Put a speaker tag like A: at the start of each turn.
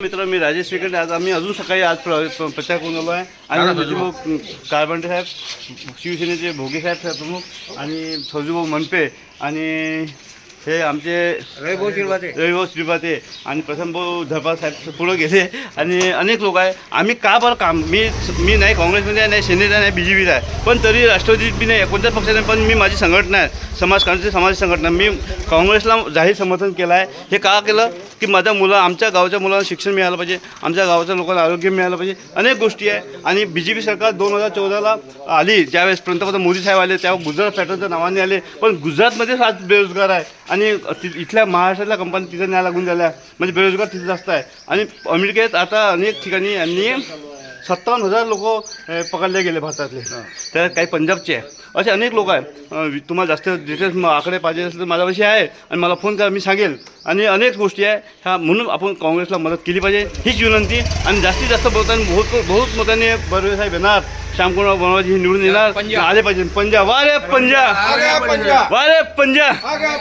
A: मित्र मी राजेश विकेट आज आम्ही अजून सकाळी आज प्र प्र- प्रचार करून आलो आहे. आणि सजीभाऊ कारबंडे साहेब शिवसेनेचे भोगे साहेब साहेब प्रमुख आणि सजीभाऊ मनपे आणि हे आमचे
B: रविभाऊ शिरभाते.
A: रविभाऊ श्रीपाते आणि प्रथमभाऊ धरपाल साहेब पुढं गेले. आणि अनेक लोक आहे. आम्ही का बरं काम? मी मी नाही काँग्रेसमध्ये नाही सेनेत नाही बी जे पीत आहे. पण तरी राष्ट्रवादीत बी नाही कोणत्याच पक्षात नाही पण मी माझी संघटना आहे. समाज क्रांती समाज संघटना. मी काँग्रेसला जाहीर समर्थन केलं आहे. हे का केलं? की माझ्या मुलं आमच्या गावच्या मुलांना शिक्षण मिळालं पाहिजे. आमच्या गावाच्या लोकांना आरोग्य मिळालं पाहिजे. अनेक गोष्टी आहे. आणि बी जे पी सरकार दोन हजार चौदाला आली. ज्यावेळेस पंतप्रधान मोदी साहेब आले तेव्हा गुजरात पॅटर्नच्या नावाने आले. पण गुजरातमध्येच आज बेरोजगार आहे. आणि ति- इथल्या महाराष्ट्रातल्या कंपनी तिथे न्याय लागून झाल्या. म्हणजे बेरोजगार तिथे जास्त आहे. आणि अमेरिकेत आता अनेक ठिकाणी यांनी सत्तावन्न हजार लोक पकडले गेले भारतातले. तर काही पंजाबचे आहे. असे अनेक लोक आहे तुम्हाला जास्त डिटेल्स आकडे पाहिजे असेल तर माझ्यापाशी आहे आणि मला फोन करा मी सांगेल. आणि अनेक गोष्टी आहे. ह्या म्हणून आपण काँग्रेसला मदत केली पाहिजे. हीच विनंती. आणि जास्तीत जास्त मतांनी बहुत बहुत मतांनी बर्वे साहेब येणार. श्यामकुमार बनवाजी हे निवडून येणार. आले पाहिजे. पंजा वा रे पंजा
B: आ गया पंजा
A: वा रे पंजा
B: आ गया